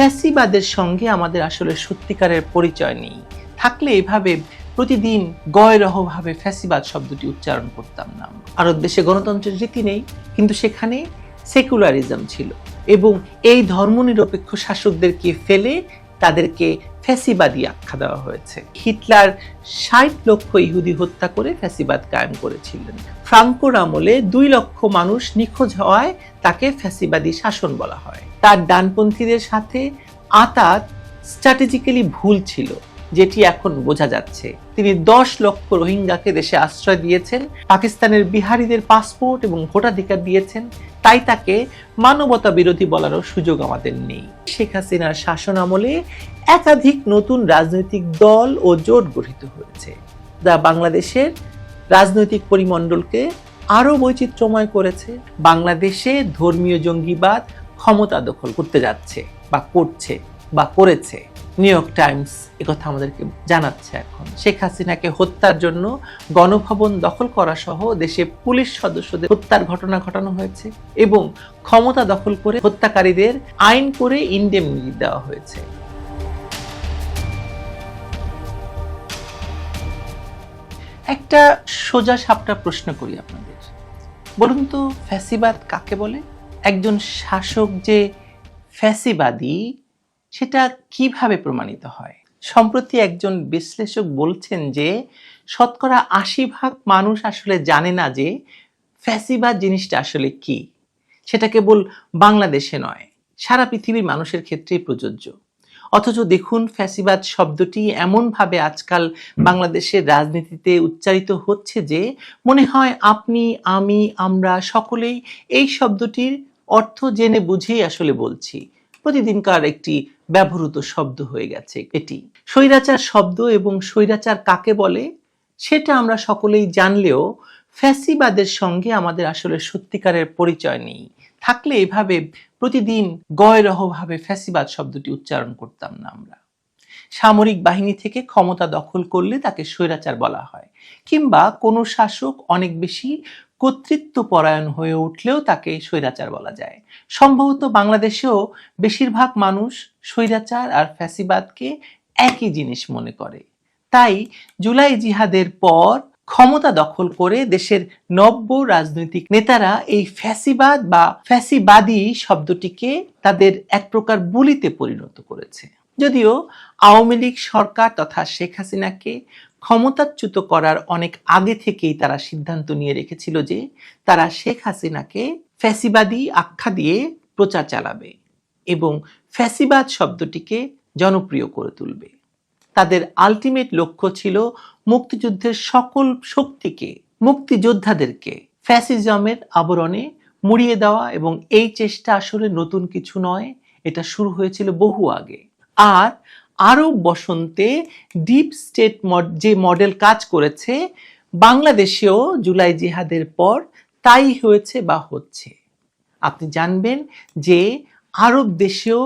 ফ্যাসিবাদের সঙ্গে আমাদের আসলে সত্যিকারের পরিচয় নেই। থাকলে এভাবে প্রতিদিন গয়রহভাবে ফ্যাসিবাদ শব্দটি উচ্চারণ করতাম না। আরব দেশে গণতন্ত্রের রীতি নেই, কিন্তু সেখানে সেকুলারিজম ছিল এবং এই ধর্মনিরপেক্ষ শাসকদেরকে ফেলে তাদেরকে ফ্যাসিবাদী আখ্যা দেওয়া হয়েছে। হিটলার ষাট লক্ষ ইহুদি হত্যা করে ফ্যাসিবাদ কায়েম করেছিলেন। ফ্রাঙ্কোর আমলে দুই লক্ষ মানুষ নিখোঁজ হওয়ায় তাকে ফ্যাসিবাদী শাসন বলা হয়। তার ডানপন্থীদের সাথে আতাত স্ট্র্যাটেজিক্যালি ভুল ছিল, যেটি এখন বোঝা যাচ্ছে। তিনি দশ লক্ষ রোহিঙ্গাকে দেশে আশ্রয় দিয়েছেন, পাকিস্তানের বিহারীদের পাসপোর্ট এবং ভোটাধিকার দিয়েছেন, তাই তাকে মানবতা বিরোধী বলারও সুযোগ আমাদের নেই। শেখ হাসিনার শাসন আমলে একাধিক নতুন রাজনৈতিক দল ও জোট গঠিত হয়েছে, যা বাংলাদেশের রাজনৈতিক পরিমণ্ডলকে আরও বৈচিত্র্যময় করেছে, বাংলাদেশে ধর্মীয় জঙ্গিবাদ ক্ষমতা দখল করতে যাচ্ছে বা করছে বা করেছে। নিউ ইয়র্ক টাইমস একথা আমাদেরকে জানাচ্ছে এখন। শেখ হাসিনাকে হত্যার জন্য গণভবন দখল করা সহ দেশে পুলিশ সদস্যদের হত্যার ঘটনা ঘটানো হয়েছে এবং ক্ষমতা দখল করে হত্যাকারীদের আইন করে ইন্ডেমনিটি দেওয়া হয়েছে। একটা সোজা সাপটা প্রশ্ন করি আপনাদের। বলুন তো, ফ্যাসিবাদ কাকে বলে? একজন শাসক যে ফ্যাসিবাদী, সেটা কীভাবে প্রমাণিত হয়? সম্প্রতি একজন বিশ্লেষক বলছেন যে, শতকরা আশি ভাগ মানুষ আসলে জানে না যে, ফ্যাসিবাদ জিনিসটা আসলে কি। সেটা কেবল বাংলাদেশে নয়, সারা পৃথিবীর মানুষের ক্ষেত্রেই প্রযোজ্য। অথচ দেখুন ফ্যাসিবাদ শব্দটি এমনভাবে আজকাল বাংলাদেশের রাজনীতিতে উচ্চারিত হচ্ছে যে মনে হয় আপনি আমি আমরা সকলেই এই শব্দটির অর্থ জেনে বুঝেই আসলে বলছি। প্রতিদিনকার একটি ব্যবহৃত শব্দ হয়ে গেছে এটি। স্বৈরাচার শব্দ এবং স্বৈরাচার কাকে বলে? সেটা আমরা সকলেই জানলেও ফ্যাসিবাদের সঙ্গে আমাদের আসলে সত্যিকারের পরিচয় নেই। থাকলে এভাবে প্রতিদিন গয়রহভাবে ফ্যাসিবাদ শব্দটি উচ্চারণ করতাম না আমরা। সামরিক বাহিনী থেকে ক্ষমতা দখল করলে তাকে স্বৈরাচার বলা হয়, কিংবা কোনো শাসক অনেক বেশি কর্তৃত্ব পরায়ণ হয়ে উঠলেও তাকে স্বৈরাচার বলা যায়। সম্ভবত বাংলাদেশেও বেশিরভাগ মানুষ স্বৈরাচার আর ফ্যাসিবাদকে একই জিনিস মনে করে। তাই জুলাই জিহাদের পর ক্ষমতা দখল করে দেশের নব্য রাজনৈতিক নেতারা এই ফ্যাসিবাদ বা ফ্যাসিবাদী শব্দটিকে তাদের এক প্রকার বুলিতে পরিণত করেছে। যদিও আওয়ামী লীগ সরকার তথা শেখ হাসিনাকে ক্ষমতাচ্যুত করার অনেক আগে থেকেই তারা সিদ্ধান্ত নিয়ে রেখেছিল যে তারা শেখ হাসিনাকে ফ্যাসিবাদী আখ্যা দিয়ে প্রচার চালাবে এবং ফ্যাসিবাদ শব্দটিকে জনপ্রিয় করে তুলবে। তাদের আলটিমেট লক্ষ্য ছিল মুক্তিযুদ্ধের সকল শক্তিকে, মুক্তিযোদ্ধাদেরকে ফ্যাসিজমের আবরণে মুড়িয়ে দেওয়া এবং এই চেষ্টা আসলে নতুন কিছু নয়, এটা শুরু হয়েছিল বহু আগে। আর আরব বসন্তে ডিপ স্টেট যে মডেল কাজ করেছে, বাংলাদেশেও জুলাই জিহাদের পর তাই হয়েছে বা হচ্ছে। আপনি জানবেন যে আরব দেশেও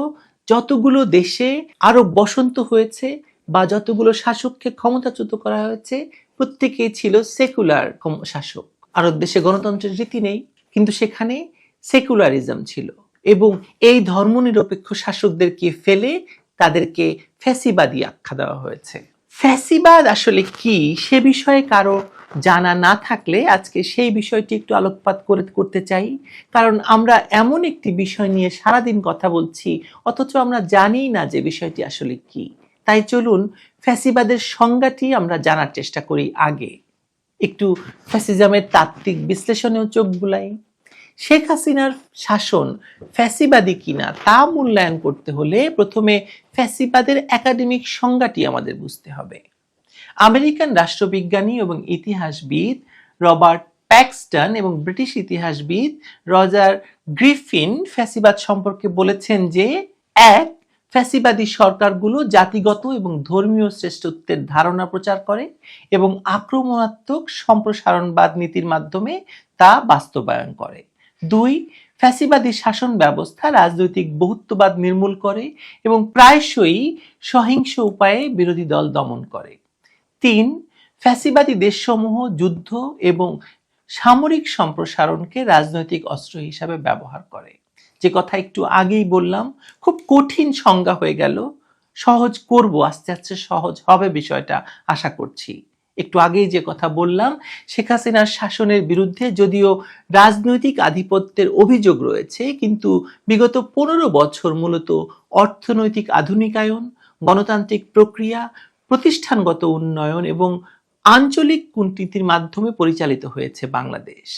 যতগুলো দেশে আরব বসন্ত হয়েছে বা যতগুলো শাসককে ক্ষমতাচ্যুত করা হয়েছে, প্রত্যেকেই ছিল সেকুলার শাসক। আরব দেশে গণতন্ত্রের রীতি নেই, কিন্তু সেখানে সেকুলারিজম ছিল এবং এই ধর্মনিরপেক্ষ শাসকদেরকে ফেলে তাদেরকে ফ্যাসিবাদী আখ্যা দেওয়া হয়েছে। ফ্যাসিবাদ আসলে কি সে বিষয়ে কারও জানা না থাকলে আজকে সেই বিষয়টি একটু আলোকপাত করে করতে চাই। কারণ আমরা এমন একটি বিষয় নিয়ে সারাদিন কথা বলছি, অথচ আমরা জানি না যে বিষয়টি আসলে কি। তাই চলুন ফ্যাসিবাদের সংজ্ঞাটি আমরা জানার চেষ্টা করি আগে। একটু ফ্যাসিজমের তাত্ত্বিক বিশ্লেষণেও চোখ বুলাই। শেখ হাসিনার শাসন ফ্যাসিবাদী কিনা তা মূল্যায়ন করতে হলে প্রথমে ফ্যাসিবাদের একাডেমিক সংজ্ঞাটি আমাদের বুঝতে হবে। আমেরিকান রাষ্ট্রবিজ্ঞানী এবং ইতিহাসবিদ রবার্ট প্যাক্সটন এবং ব্রিটিশ ইতিহাসবিদ রজার গ্রিফিন ফ্যাসিবাদ সম্পর্কে বলেছেন যে, এক ফ্যাসিবাদী সরকারগুলো জাতিগত এবং ধর্মীয় শ্রেষ্ঠত্বের ধারণা প্রচার করে এবং আক্রমণাত্মক সম্প্রসারণবাদ নীতির মাধ্যমে তা বাস্তবায়ন করে। দুই, ফ্যাসিবাদী শাসন ব্যবস্থা রাজনৈতিক বহুত্ববাদ নির্মূল করে এবং প্রায়শই সহিংস উপায়ে বিরোধী দল দমন করে। তিন, ফ্যাসিবাদী দেশসমূহ যুদ্ধ এবং সামরিক সম্প্রসারণকে রাজনৈতিক অস্ত্র হিসাবে ব্যবহার করে। যে কথা একটু আগেই বললাম, খুব কঠিন সংজ্ঞা হয়ে গেল। সহজ করব, আস্তে আস্তে সহজ হবে বিষয়টা, আশা করছি। একটু আগেই যে কথা বললাম, শেখ হাসিনার শাসনের বিরুদ্ধে যদিও রাজনৈতিক আধিপত্যের অভিযোগ রয়েছে, কিন্তু বিগত পনেরো বছর মূলত অর্থনৈতিক আধুনিকায়ন, গণতান্ত্রিক প্রক্রিয়া, প্রতিষ্ঠানগত উন্নয়ন এবং আঞ্চলিক কূটনীতির মাধ্যমে পরিচালিত হয়েছে বাংলাদেশ।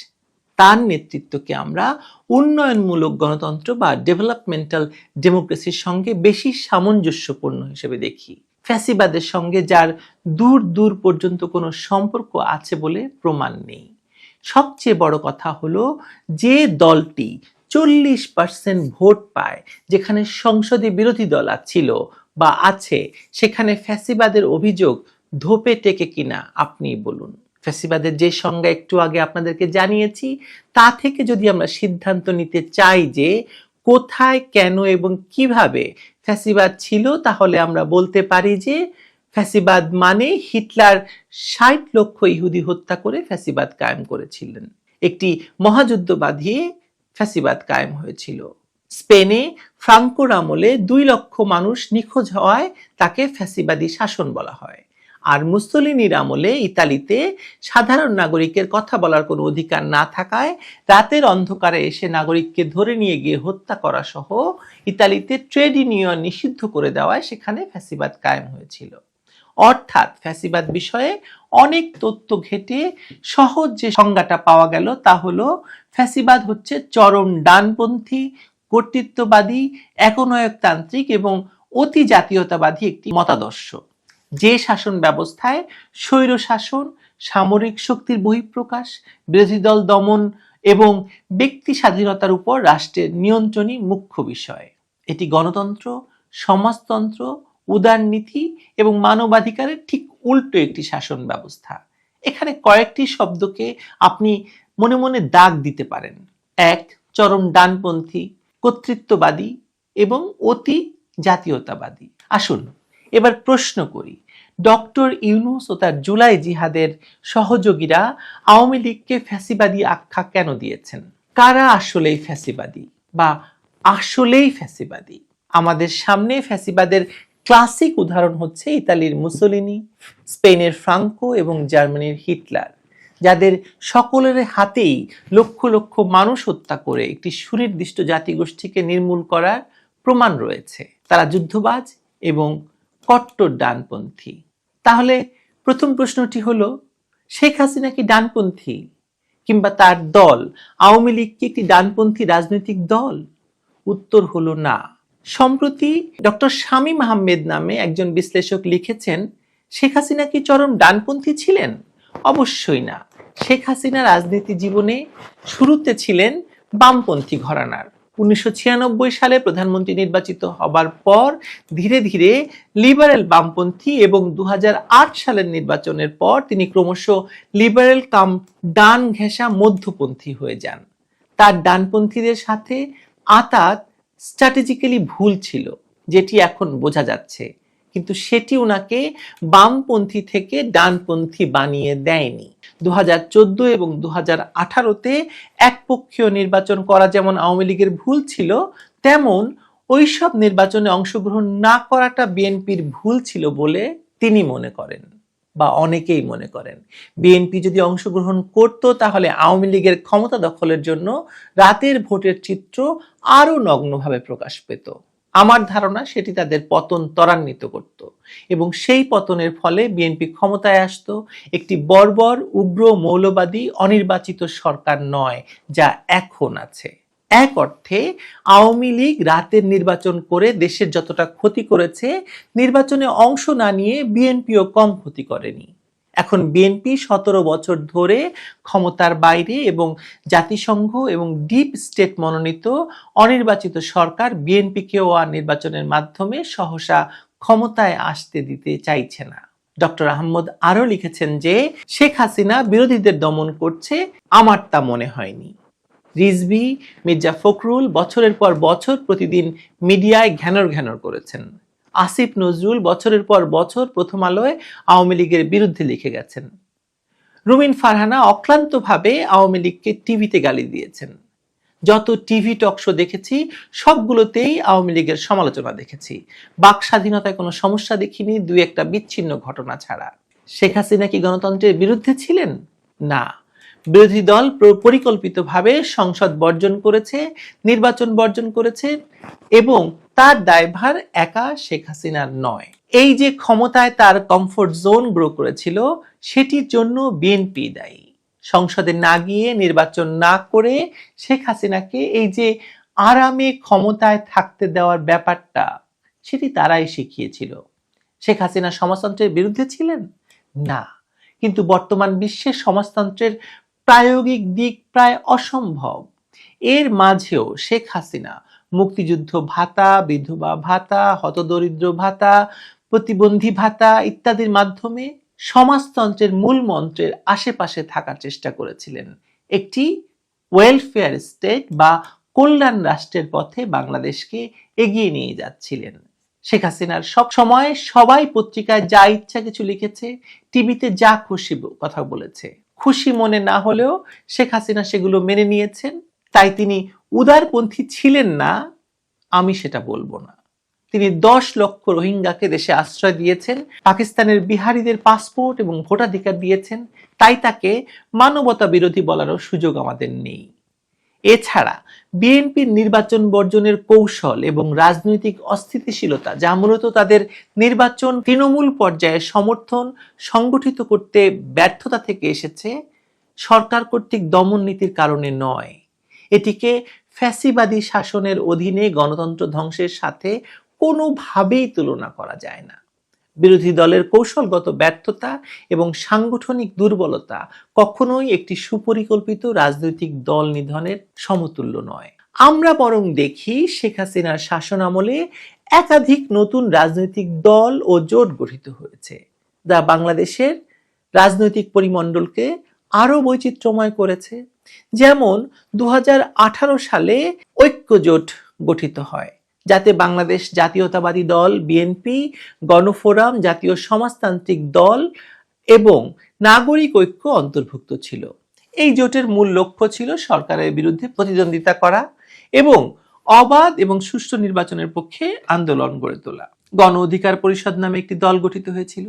তার নেতৃত্বকে আমরা উন্নয়নমূলক গণতন্ত্র বা ডেভেলপমেন্টাল ডেমোক্রেসির সঙ্গে বেশি সামঞ্জস্যপূর্ণ হিসেবে দেখি। ফ্যাসিবাদের সঙ্গে যার দূর দূর পর্যন্ত কোনো সম্পর্ক আছে বলে প্রমাণ নেই। সবচেয়ে বড় কথা হলো যে দলটি চল্লিশ পার্সেন্ট ভোট পায়, যেখানে সংসদে বিরোধী দল ছিল বা আছে, সেখানে ফ্যাসিবাদের অভিযোগ ধোপে টেকে কিনা আপনি বলুন। ফ্যাসিবাদের যে সংজ্ঞা একটু আগে আপনাদেরকে জানিয়েছি, তা থেকে যদি আমরা সিদ্ধান্ত নিতে চাই যে কোথায়, কেন এবং কীভাবে ফ্যাসিবাদ ছিল, তাহলে আমরা বলতে পারি যে ফ্যাসিবাদ মানে হিটলার ষাট লক্ষ ইহুদি হত্যা করে ফ্যাসিবাদ কায়েম করেছিলেন। একটি মহাযুদ্ধ বাঁধিয়ে ফ্যাসিবাদ কায়েম হয়েছিল। স্পেনে ফ্রাঙ্কোর আমলে দুই লক্ষ মানুষ নিখোঁজ হওয়ায় তাকে ফ্যাসিবাদী শাসন বলা হয়। আর মুসলিনীর আমলে ইতালিতে সাধারণ নাগরিকের কথা বলার কোনো অধিকার না থাকায় রাতের অন্ধকারে এসে নাগরিককে ধরে নিয়ে গিয়ে হত্যা করা সহ ইতালিতে ট্রেড ইউনিয়ন নিষিদ্ধ করে দেওয়ায় সেখানে ফ্যাসিবাদ কায়েম হয়েছিল। অর্থাৎ ফ্যাসিবাদ বিষয়ে অনেক তথ্য ঘেটে সহজ যে সংজ্ঞাটা পাওয়া গেল তা হলো, ফ্যাসিবাদ হচ্ছে চরম ডানপন্থী, কর্তৃত্ববাদী, একনায়কতান্ত্রিক এবং অতি জাতীয়তাবাদী একটি মতাদর্শ। যে শাসন ব্যবস্থায় স্বৈর শাসন, সামরিক শক্তির বহিঃপ্রকাশ, বিরোধী দল দমন এবং ব্যক্তি স্বাধীনতার উপর রাষ্ট্রের নিয়ন্ত্রণই মুখ্য বিষয়। এটি গণতন্ত্র, সমাজতন্ত্র উদারনীতি এবং মানবাধিকারের ঠিক উল্টো একটি শাসন ব্যবস্থা। এখানে কয়েকটি শব্দকে আপনি মনে মনে দাগ দিতে পারেন। এক, চরম ডানপন্থী, কর্তৃত্ববাদী এবং অতি জাতীয়তাবাদী। আসুন এবার প্রশ্ন করি। ডক্টর ইউনুস ও তার জুলাই জিহাদের সহযোগীরা আওয়ামী লীগকে ফ্যাসিবাদী আখ্যা কেন দিয়েছেন? কারা আসলেই ফ্যাসিবাদী বা আসলেই ফ্যাসিবাদী? আমাদের সামনে ফ্যাসিবাদের ক্লাসিক উদাহরণ হচ্ছে ইতালির মুসোলিনি, স্পেনের ফ্রাঙ্কো এবং জার্মানির হিটলার, যাদের সকলের হাতেই লক্ষ লক্ষ মানুষ হত্যা করে একটি সুনির্দিষ্ট জাতিগোষ্ঠীকে নির্মূল করার প্রমাণ রয়েছে। তারা যুদ্ধবাজ এবং কট্টর ডানপন্থী। তাহলে প্রথম প্রশ্নটি হলো, শেখ হাসিনা কি ডানপন্থী কিংবা তার দল? আওয়ামী লীগ কি একটি ডানপন্থী রাজনৈতিক দল? উত্তর হলো না। সম্প্রতি ডক্টর শামীম আহমেদ নামে একজন বিশ্লেষক লিখেছেন, শেখ হাসিনা কি চরম ডানপন্থী ছিলেন? অবশ্যই না। শেখ হাসিনা রাজনীতি জীবনে শুরুতে ছিলেন বামপন্থী ঘরানার। উনিশশো ছিয়ানব্বই সালে প্রধানমন্ত্রী নির্বাচিত হবার পর ধীরে ধীরে লিবারেল বামপন্থী এবং দু হাজার আট সালের নির্বাচনের পর তিনি ক্রমশ লিবারেল কাম ডান ঘেঁষা মধ্যপন্থী হয়ে যান। তার ডানপন্থীদের সাথে আতাত স্ট্র্যাটেজিক্যালি ভুল ছিল, যেটি এখন বোঝা যাচ্ছে। কিন্তু সেটি ওনাকে বামপন্থী থেকে ডানপন্থী বানিয়ে দেয়নি। দু হাজার চোদ্দ এবং দু হাজার আঠারোতে একপক্ষীয় নির্বাচন করা যেমন আওয়ামী লীগের ভুল ছিল, তেমন ওইসব নির্বাচনে অংশগ্রহণ না করাটা বিএনপির ভুল ছিল বলে তিনি মনে করেন বা অনেকেই মনে করেন। বিএনপি যদি অংশগ্রহণ করত তাহলে আওয়ামী লীগের ক্ষমতা দখলের জন্য রাতের ভোটের চিত্র আরও নগ্নভাবে প্রকাশ পেত। আমার ধারণা সেটি তাদের পতন ত্বরান্বিত করত এবং সেই পতনের ফলে বিএনপি ক্ষমতায় আসতো একটি বর্বর, উগ্র, মৌলবাদী, অনির্বাচিত সরকার নয়, যা এখন আছে। এক অর্থে, আওয়ামী লীগ রাতের নির্বাচন করে দেশের যতটা ক্ষতি করেছে, নির্বাচনে অংশ না নিয়ে বিএনপিও কম ক্ষতি করেনি। এখন বিএনপি সতেরো বছর ধরে ক্ষমতার বাইরে এবং জাতিসংঘ এবং ডিপ স্টেট মনোনীত অনির্বাচিত সরকার বিএনপিকেও আর নির্বাচনের মাধ্যমে সহসা ক্ষমতায় আসতে দিতে চাইছে না। ডক্টর আহমদ আরও লিখেছেন যে, শেখ হাসিনা বিরোধীদের দমন করছে, আমার তা মনে হয়নি। রিজভি, মির্জা ফখরুল বছরের পর বছর প্রতিদিন মিডিয়ায় ঘ্যানর ঘ্যানর করেছেন। আসিফ নজরুল বছরের পর বছর প্রথম আলোয় আওয়ামী লীগের বিরুদ্ধে লিখে গেছেন। রুমিন ফারহানা অক্লান্তভাবে আওয়ামী লীগকে টিভিতে গালি দিয়েছেন। যত টিভি টক শো দেখেছি, সবগুলোতেই আওয়ামী লীগের সমালোচনা দেখেছি। বাক স্বাধীনতায় কোনো সমস্যা দেখিনি, দুই একটা বিচ্ছিন্ন ঘটনা ছাড়া। শেখ হাসিনা কি গণতন্ত্রের বিরুদ্ধে ছিলেন? না। বিরোধী দল প্র- পরিকল্পিতভাবে সংসদ বর্জন করেছে, নির্বাচন বর্জন করেছে এবং তার দায়ভার একা শেখ হাসিনার নয়। এই যে ক্ষমতায় তার কমফোর্ট জোন গ্রো করেছিল, সেটির জন্য বিএনপি দায়ী। সংসদে না গিয়ে নির্বাচন না করে শেখ হাসিনাকে এই যে আরামে ক্ষমতায় থাকতে দেওয়ার ব্যাপারটা, সেটি তারাই শিখিয়েছিল। শেখ হাসিনা সমাজতন্ত্রের বিরুদ্ধে ছিলেন? না। কিন্তু বর্তমান বিশ্বে সমাজতন্ত্রের প্রায়োগিক দিক প্রায় অসম্ভব। এর মাঝেও শেখ হাসিনা মুক্তিযুদ্ধ ভাতা, বিধবা ভাতা, হতদরিদ্র ভাতা, প্রতিবন্ধী ভাতা ইত্যাদির মাধ্যমে সমাজতন্ত্রের মূল মন্ত্রের আশেপাশে থাকার চেষ্টা করেছিলেন। একটি ওয়েলফেয়ার স্টেট বা কল্যাণ রাষ্ট্রের পথে বাংলাদেশকে এগিয়ে নিয়ে যাচ্ছিলেন। শেখ হাসিনার সব সময় সবাই পত্রিকায় যা ইচ্ছা কিছু লিখেছে, টিভিতে যা খুশি কথা বলেছে। খুশি মনে না হলেও শেখ হাসিনা সেগুলো মেনে নিয়েছেন। তাই তিনি উদারপন্থী ছিলেন না, আমি সেটা বলব না। তিনি দশ লক্ষ রোহিঙ্গাকে দেশে আশ্রয় দিয়েছেন, পাকিস্তানের বিহারীদের পাসপোর্ট এবং ভোটাধিকার দিয়েছেন। তাই তাকে মানবতা বিরোধী বলারও সুযোগ আমাদের নেই। এছাড়া বিএনপির নির্বাচন বর্জনের কৌশল এবং রাজনৈতিক অস্থিতিশীলতা, যা মূলত তাদের নির্বাচন তৃণমূল পর্যায়ে সমর্থন সংগঠিত করতে ব্যর্থতা থেকে এসেছে, সরকার কর্তৃক দমন নীতির কারণে নয়। এটিকে ফ্যাসিবাদী শাসনের অধীনে গণতন্ত্র ধ্বংসের সাথে কোনোভাবেই তুলনা করা যায় না। বিরোধী দলের কৌশলগত ব্যর্থতা এবং সাংগঠনিক দুর্বলতা কখনোই একটি সুপরিকল্পিত রাজনৈতিক দল নিধনের সমতুল্য নয়। আমরা বরং দেখি শেখ হাসিনার শাসন আমলে একাধিক নতুন রাজনৈতিক দল ও জোট গঠিত হয়েছে, যা বাংলাদেশের রাজনৈতিক পরিমণ্ডলকে আরও বৈচিত্র্যময় করেছে। যেমন দু হাজার আঠারো সালে ঐক্য জোট গঠিত হয়। যাতে বাংলাদেশ জাতীয়তাবাদী দল বিএনপি গণফোরাম, জাতীয় সমাজতান্ত্রিক দল এবং নাগরিক ঐক্য অন্তর্ভুক্ত ছিল। এই জোটের মূল লক্ষ্য ছিল সরকারের বিরুদ্ধে প্রতিদ্বন্দ্বিতা করা এবং অবাধ এবং সুষ্ঠু নির্বাচনের পক্ষে আন্দোলন গড়ে তোলা। গণ অধিকার পরিষদ নামে একটি দল গঠিত হয়েছিল।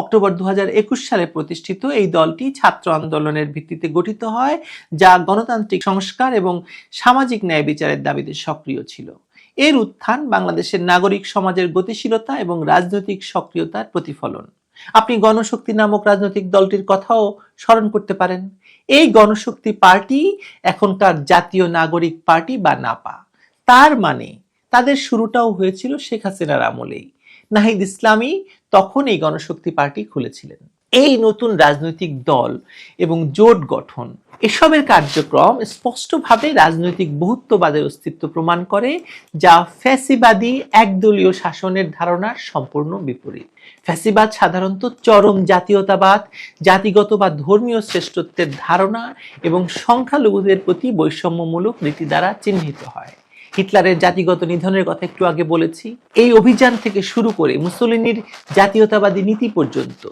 অক্টোবর দু হাজার একুশ সালে প্রতিষ্ঠিত এই দলটি ছাত্র আন্দোলনের ভিত্তিতে গঠিত হয়, যা গণতান্ত্রিক সংস্কার এবং সামাজিক ন্যায় বিচারের দাবিতে সক্রিয় ছিল। এর উত্থান বাংলাদেশের নাগরিক সমাজের গতিশীলতা এবং রাজনৈতিক সক্রিয়তার প্রতিফলন। আপনি গণশক্তি নামক রাজনৈতিক দলটির কথাও স্মরণ করতে পারেন। এই গণশক্তি পার্টি এখনকার জাতীয় নাগরিক পার্টি বা নাপা। তার মানে তাদের শুরুটাও হয়েছিল শেখ হাসিনার আমলেই। নাহিদ ইসলামী তখন এই গণশক্তি পার্টি খুলেছিলেন। এই নতুন রাজনৈতিক দল এবং জোট গঠন, এসবের কার্যক্রম স্পষ্টভাবে রাজনৈতিক বহুত্ববাদের অস্তিত্ব প্রমাণ করে, যা ফ্যাসিবাদী একদলীয় শাসনের ধারণার সম্পূর্ণ বিপরীত। ফ্যাসিবাদ সাধারণত চরম জাতীয়তাবাদ, জাতিগত বা ধর্মীয় শ্রেষ্ঠত্বের ধারণা এবং সংখ্যালঘুদের প্রতি বৈষম্যমূলক নীতি দ্বারা চিহ্নিত হয়। হিটলারের জাতিগত নিধনের কথা একটু আগে বলেছি। এই অভিযান থেকে শুরু করে মুসলিনীর জাতীয়তাবাদী নীতি পর্যন্ত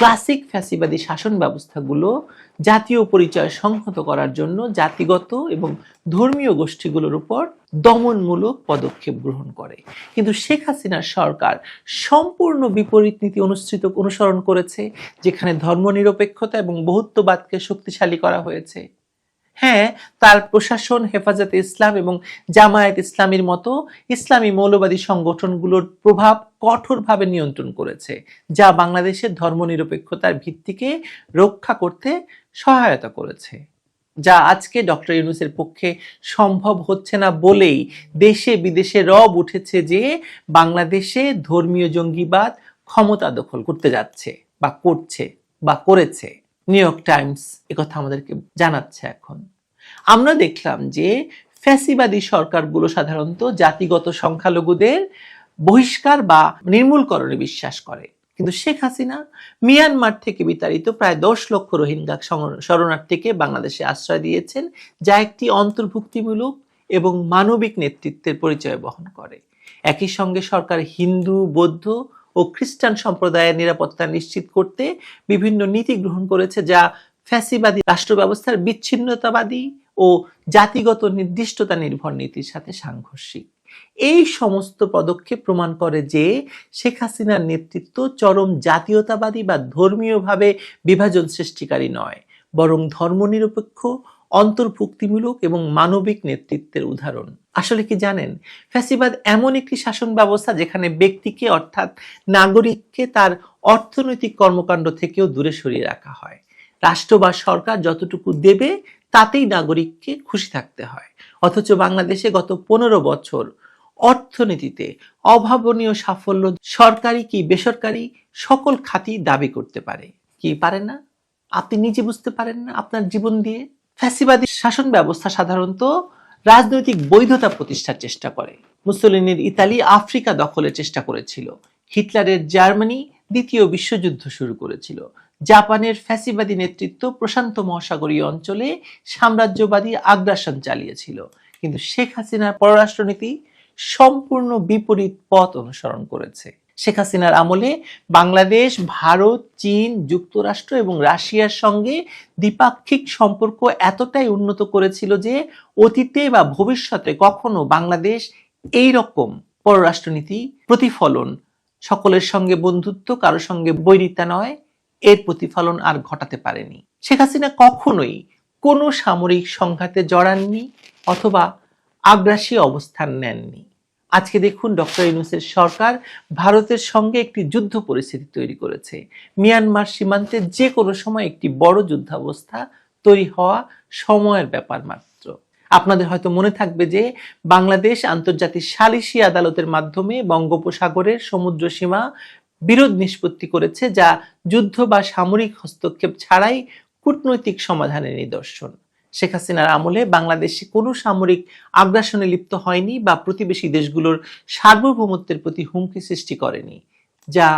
ক্লাসিক ফ্যাসিবাদী শাসন ব্যবস্থাগুলো জাতীয় পরিচয় সংহত করার জন্য জাতিগত এবং ধর্মীয় গোষ্ঠীগুলোর উপর দমনমূলক পদক্ষেপ গ্রহণ করে। কিন্তু শেখ হাসিনার সরকার সম্পূর্ণ বিপরীত নীতি অনুসৃত অনুসরণ করেছে, যেখানে ধর্মনিরপেক্ষতা এবং বহুত্ববাদকে শক্তিশালী করা হয়েছে। হ্যাঁ তার প্রশাসন, হেফাজতে ইসলাম এবং জামায়াত ইসলামীর মতো ইসলামী মৌলবাদী সংগঠনগুলোর প্রভাব কঠোরভাবে নিয়ন্ত্রণ করেছে, যা বাংলাদেশের ধর্মনিরপেক্ষতার ভিত্তিকে রক্ষা করতে সহায়তা করেছে, যা আজকে ডক্টর ইউনুসের পক্ষে সম্ভব হচ্ছে না বলেই দেশে বিদেশে রব উঠেছে যে বাংলাদেশে ধর্মীয় জঙ্গিবাদ ক্ষমতা দখল করতে যাচ্ছে বা করছে বা করেছে। নিউ ইয়র্ক টাইমস একথা আমাদেরকে জানাচ্ছে এখন। আমরা দেখলাম যে ফ্যাসিবাদী সরকারগুলো সাধারণত জাতিগত সংখ্যালঘুদের বহিষ্কার বা নির্মূলকরণে বিশ্বাস করে। কিন্তু শেখ হাসিনা মিয়ানমার থেকে বিতাড়িত প্রায় দশ লক্ষ রোহিঙ্গা শরণার্থীকে বাংলাদেশে আশ্রয় দিয়েছেন, যা একটি অন্তর্ভুক্তিমূলক এবং মানবিক নেতৃত্বের পরিচয় বহন করে। একই সঙ্গে সরকার হিন্দু, বৌদ্ধ ও খ্রিস্টান সম্প্রদায়ের নিরাপত্তা নিশ্চিত করতে বিভিন্ন নীতি গ্রহণ করেছে, যা ফ্যাসিবাদী রাষ্ট্র ব্যবস্থার বিচ্ছিন্নতাবাদী ও জাতিগত নির্দিষ্টতা নির্ভর নীতির সাথে সাংঘর্ষিক। এই সমস্ত পদক্ষেপ প্রমাণ করে যে শেখ হাসিনার নেতৃত্ব চরম জাতীয়তাবাদী বা ধর্মীয়ভাবে বিভাজন সৃষ্টিকারী নয়, বরং ধর্মনিরপেক্ষ, অন্তর্ভুক্তিমূলক এবং মানবিক নেতৃত্বের উদাহরণ। আসলে কি জানেন? ফ্যাসিবাদ এমন একটি শাসন ব্যবস্থা যেখানে ব্যক্তিকে অর্থাৎ নাগরিককে তার অর্থনৈতিক কর্মকাণ্ড থেকেও দূরে সরিয়ে রাখা হয়। রাষ্ট্র বা সরকার যতটুকু দেবে, তাতেই নাগরিককে খুশি থাকতে হয়। অথচ বাংলাদেশে গত পনেরো বছর অর্থনীতিতে অভাবনীয় সাফল্য সরকারি কি বেসরকারি সকল খাতই দাবি করতে পারে। কি পারে না? আপনি নিজে বুঝতে পারেন না আপনার জীবন দিয়ে? ফ্যাসিবাদী শাসন ব্যবস্থা সাধারণত রাজনৈতিক বৈধতা প্রতিষ্ঠার চেষ্টা করে। মুসলিনের ইতালি আফ্রিকা দখলের চেষ্টা করেছিল। হিটলারের জার্মানি দ্বিতীয় বিশ্বযুদ্ধ শুরু করেছিল। জাপানের ফ্যাসিবাদী নেতৃত্ব প্রশান্ত মহাসাগরীয় অঞ্চলে সাম্রাজ্যবাদী আগ্রাসন চালিয়েছিল। কিন্তু শেখ হাসিনার পররাষ্ট্রনীতি সম্পূর্ণ বিপরীত পথ অনুসরণ করেছে। শেখ হাসিনার আমলে বাংলাদেশ, ভারত, চীন, যুক্তরাষ্ট্র এবং রাশিয়ার সঙ্গে দ্বিপাক্ষিক সম্পর্ক এতটাই উন্নত করেছিল যে অতীতে বা ভবিষ্যতে কখনো বাংলাদেশ এই রকম পররাষ্ট্রনীতি প্রতিফলন, সকলের সঙ্গে বন্ধুত্ব, কারও সঙ্গে বৈরিতা নয়, এর প্রতিফলন আর ঘটাতে পারেনি। শেখ হাসিনা কখনোই কোনো সামরিক সংঘাতে জড়াননি অথবা আগ্রাসী অবস্থান নেননি। আজকে দেখুন ডক্টর ইউনুসের সরকার ভারতের সঙ্গে একটি যুদ্ধ পরিস্থিতি তৈরি করেছে। মিয়ানমার সীমান্তে যে কোনো সময় একটি বড় যুদ্ধাবস্থা তৈরি হওয়া সময়ের ব্যাপার মাত্র। আপনাদের হয়তো মনে থাকবে যে বাংলাদেশ আন্তর্জাতিক সালিসি আদালতের মাধ্যমে বঙ্গোপসাগরের সমুদ্র সীমা বিরোধ নিষ্পত্তি করেছে, যা যুদ্ধ বা সামরিক হস্তক্ষেপ ছাড়াই কূটনৈতিক সমাধানের নিদর্শন। শেখ হাসিনার আমলে বাংলাদেশে কোনো সামরিক আগ্রাসনে লিপ্ত হয়নি বা প্রতিবেশী দেশগুলোর সার্বভৌমত্বের প্রতি হুমকি সৃষ্টি করেনি, যা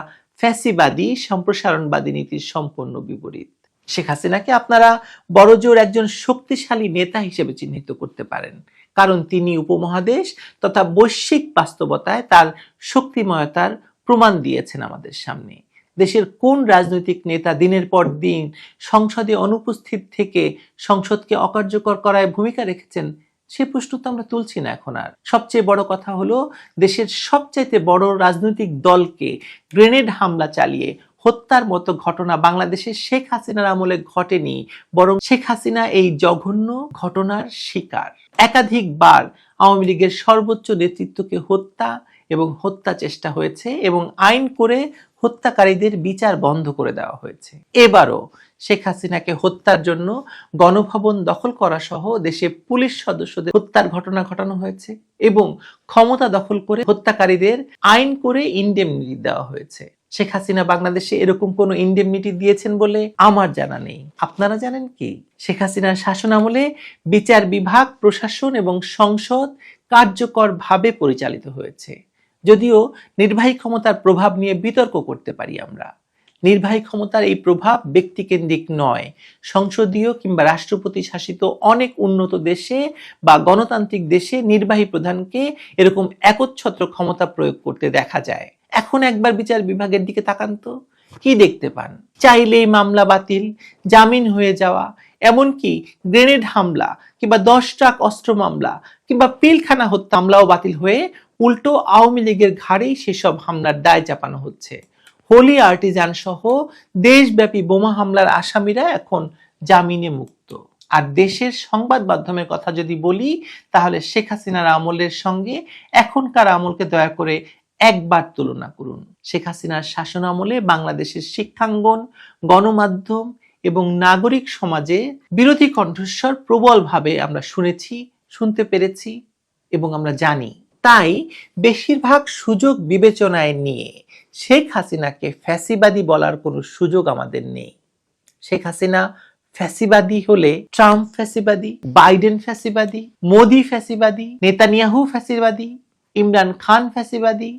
ফ্যাসিবাদী, সম্প্রসারণবাদী নীতির সম্পূর্ণ বিপরীত। শেখ হাসিনাকে আপনারা বড়জোর একজন শক্তিশালী নেতা হিসেবে চিহ্নিত করতে পারেন, কারণ তিনি উপমহাদেশ তথা বৈশ্বিক বাস্তবতায় তার শক্তিময়তার প্রমাণ দিয়েছেন আমাদের সামনে। দেশের কোন রাজনৈতিক নেতা দিনের পর দিন সংসদে অনুপস্থিত থেকে সংসদকে অকার্যকর করায় ভূমিকা রেখেছেন, সে প্রশ্ন তো আমরা তুলছি না এখন আর। সবচেয়ে বড় কথা হলো, দেশের সবচাইতে বড় রাজনৈতিক দলকে গ্রেনেড হামলা চালিয়ে হত্যার মতো ঘটনা বাংলাদেশে শেখ হাসিনার আমলে ঘটেনি, বরং শেখ হাসিনা এই জঘন্য ঘটনার শিকার। একাধিকবার আওয়ামী লীগের সর্বোচ্চ নেতৃত্বকে হত্যা এবং হত্যা চেষ্টা হয়েছে এবং আইন করে হত্যাকারীদের বিচার বন্ধ করে দেওয়া হয়েছে। এবারও শেখ হাসিনাকে হত্যার জন্য গণভবন দখল করা সহ দেশে পুলিশ সদস্যদের হত্যার ঘটনা ঘটানো হয়েছে এবং ক্ষমতা দখল করে হত্যাকারীদের আইন করে ইন্ডেমনিটি দেওয়া হয়েছে। শেখ হাসিনা বাংলাদেশে এরকম কোনো ইন্ডেমনিটি দিয়েছেন বলে আমার জানা নেই। আপনারা জানেন কি? শেখ হাসিনার শাসন আমলে বিচার বিভাগ, প্রশাসন এবং সংসদ কার্যকরভাবে পরিচালিত হয়েছে। যদিও নির্বাহী ক্ষমতার প্রভাব নিয়ে বিতর্ক করতে পারি আমরা। নির্বাহী ক্ষমতার এই প্রভাব ব্যক্তিকেন্দ্রিক নয়। সংসদীয় কিংবা রাষ্ট্রপতি শাসিত অনেক উন্নত দেশে বা গণতান্ত্রিক দেশে নির্বাহী প্রধানকে এরকম একচ্ছত্র ক্ষমতা প্রয়োগ করতে দেখা যায়। এখন একবার বিচার বিভাগের দিকে তাকান তো। কি দেখতে পান? চাইলেই মামলা বাতিল, জামিন হয়ে যাওয়া, এমনকি গ্রেনেড হামলা কিংবা দশ ট্রাক অস্ত্র মামলা কিংবা পিলখানা হত্যা মামলাও বাতিল হয়ে উল্টো আওয়ামী লীগের ঘাড়েই সেসব হামলার দায় চাপানো হচ্ছে। হোলি আর্টিজান সহ দেশব্যাপী বোমা হামলার আসামিরা এখন জামিনে মুক্ত। আর দেশের সংবাদ মাধ্যমের কথা যদি বলি, তাহলে শেখ হাসিনার আমলের সঙ্গে এখনকার আমলকে দয়া করে একবার তুলনা করুন। শেখ হাসিনার শাসন আমলে বাংলাদেশের শিক্ষাঙ্গন, গণমাধ্যম এবং নাগরিক সমাজে বিরোধী কণ্ঠস্বর প্রবলভাবে আমরা শুনেছি, শুনতে পেরেছি এবং আমরা জানি। তাই বেশিরভাগ সুযোগ বিবেচনায় নিয়ে শেখ হাসিনাকে ফ্যাসিবাদী বলার কোনো সুযোগ আমাদের নেই। শেখ হাসিনা ফ্যাসিবাদী হলে ট্রাম্প ফ্যাসিবাদী, বাইডেন ফ্যাসিবাদী, মোদি ফ্যাসিবাদী, নেতানিয়াহু ফ্যাসিবাদী, ইমরান খান ফ্যাসিবাদী,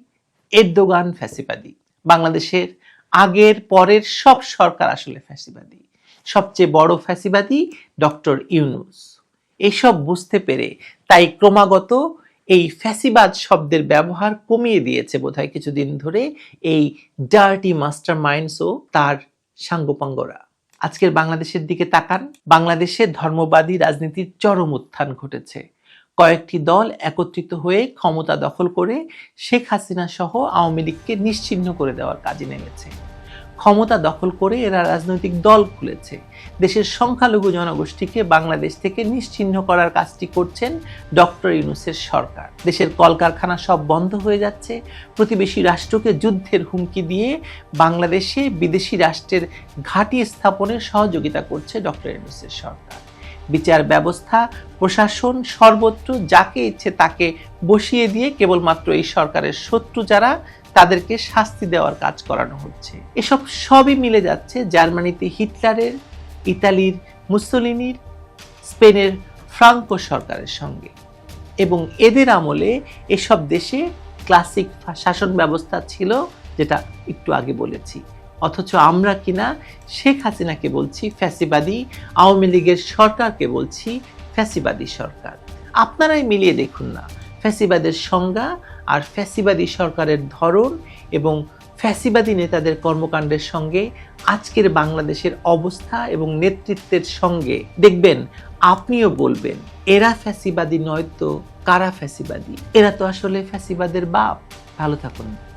এরদোগান ফ্যাসিবাদী। বাংলাদেশের আগের পরের সব সরকার আসলে ফ্যাসিবাদী। সবচেয়ে বড় ফ্যাসিবাদী ডক্টর ইউনুস। এসব বুঝতে পেরে তাই ক্রমাগত এই ফ্যাসিবাদ শব্দের ব্যবহার কমিয়ে দিয়েছে বোধহয় কিছুদিন ধরে এই ডার্টি মাস্টার মাইন্ডসও তার সাঙ্গপাঙ্গরা। আজকের বাংলাদেশের দিকে তাকান, বাংলাদেশে ধর্মবাদী রাজনীতির চরম উত্থান ঘটেছে। কয়েকটি দল একত্রিত হয়ে ক্ষমতা দখল করে শেখ হাসিনা সহ আওয়ামী লীগকে নিশ্চিহ্ন করে দেওয়ার কাজে নেমেছে। ক্ষমতা দখল করে এরা রাজনৈতিক দল খুলেছে। দেশের সংখ্যালঘু জনগোষ্ঠীকে বাংলাদেশ থেকে নিশ্চিহ্ন করার কাজটি করছেন ডক্টর ইউনুসের সরকার। দেশের কলকারখানা সব বন্ধ হয়ে যাচ্ছে। প্রতিবেশী রাষ্ট্রকে যুদ্ধের হুমকি দিয়ে বাংলাদেশে বিদেশি রাষ্ট্রের ঘাঁটি স্থাপনের সহযোগিতা করছে ডক্টর ইউনুসের সরকার। বিচার ব্যবস্থা, প্রশাসন সর্বত্র যাকে ইচ্ছে তাকে বসিয়ে দিয়ে কেবলমাত্র এই সরকারের শত্রু যারা তাদেরকে শাস্তি দেওয়ার কাজ করানো হচ্ছে। এসব সবই মিলে যাচ্ছে জার্মানিতে হিটলারের, ইতালির, মুসোলিনির, স্পেনের ফ্রাঙ্কো সরকারের সঙ্গে। এবং এদের আমলে এসব দেশে ক্লাসিক শাসন ব্যবস্থা ছিল যেটা একটু আগে বলেছি। অথচ আমরা কিনা শেখ হাসিনাকে বলছি ফ্যাসিবাদী, আওয়ামী লীগের সরকারকে বলছি ফ্যাসিবাদী সরকার। আপনারাই মিলিয়ে দেখুন না, ফ্যাসিবাদের সংজ্ঞা আর ফ্যাসিবাদী সরকারের ধরন এবং ফ্যাসিবাদী নেতাদের কর্মকাণ্ডের সঙ্গে আজকের বাংলাদেশের অবস্থা এবং নেতৃত্বের সঙ্গে। দেখবেন, আপনিও বলবেন, এরা ফ্যাসিবাদী নয়তো কারা ফ্যাসিবাদী? এরা তো আসলে ফ্যাসিবাদের বাপ। ভালো থাকুন।